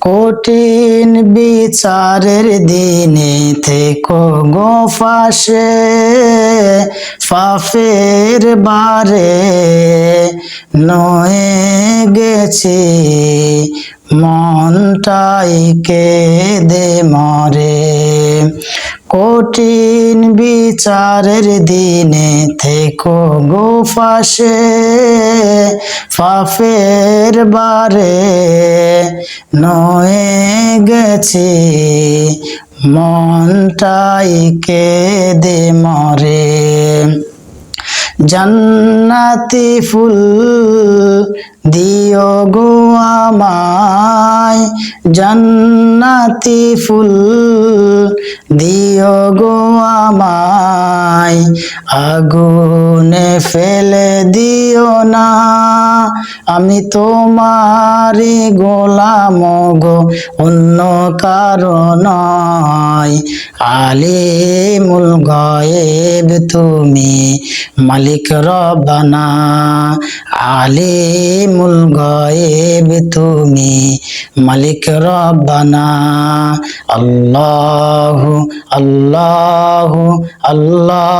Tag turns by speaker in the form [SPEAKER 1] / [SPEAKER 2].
[SPEAKER 1] কঠিন বিচারের দিনে থেকো গো ফাঁসে, ফাফের বারে। নয়ে গেছে, মনটাই দে মরে। কঠিন বিচারের দিনে থেকো গো ফাঁসে ফাফের বারে নয়ে গেছে, মনটাই কেঁদে মরে। জান্নাতি ফুল দিও গো আমায় ফুল দিও গো আমায়। আগুনে ফেলে দিও না। আমি তোমারই গোলাম গো, অন্য কারণ আলিমুল গয়েব তুমি, মালিক রব্বানা। আলিমুল গয়েব তুমি, মালিক রবানা আল্লাহ, আল্লাহু আল্লাহু।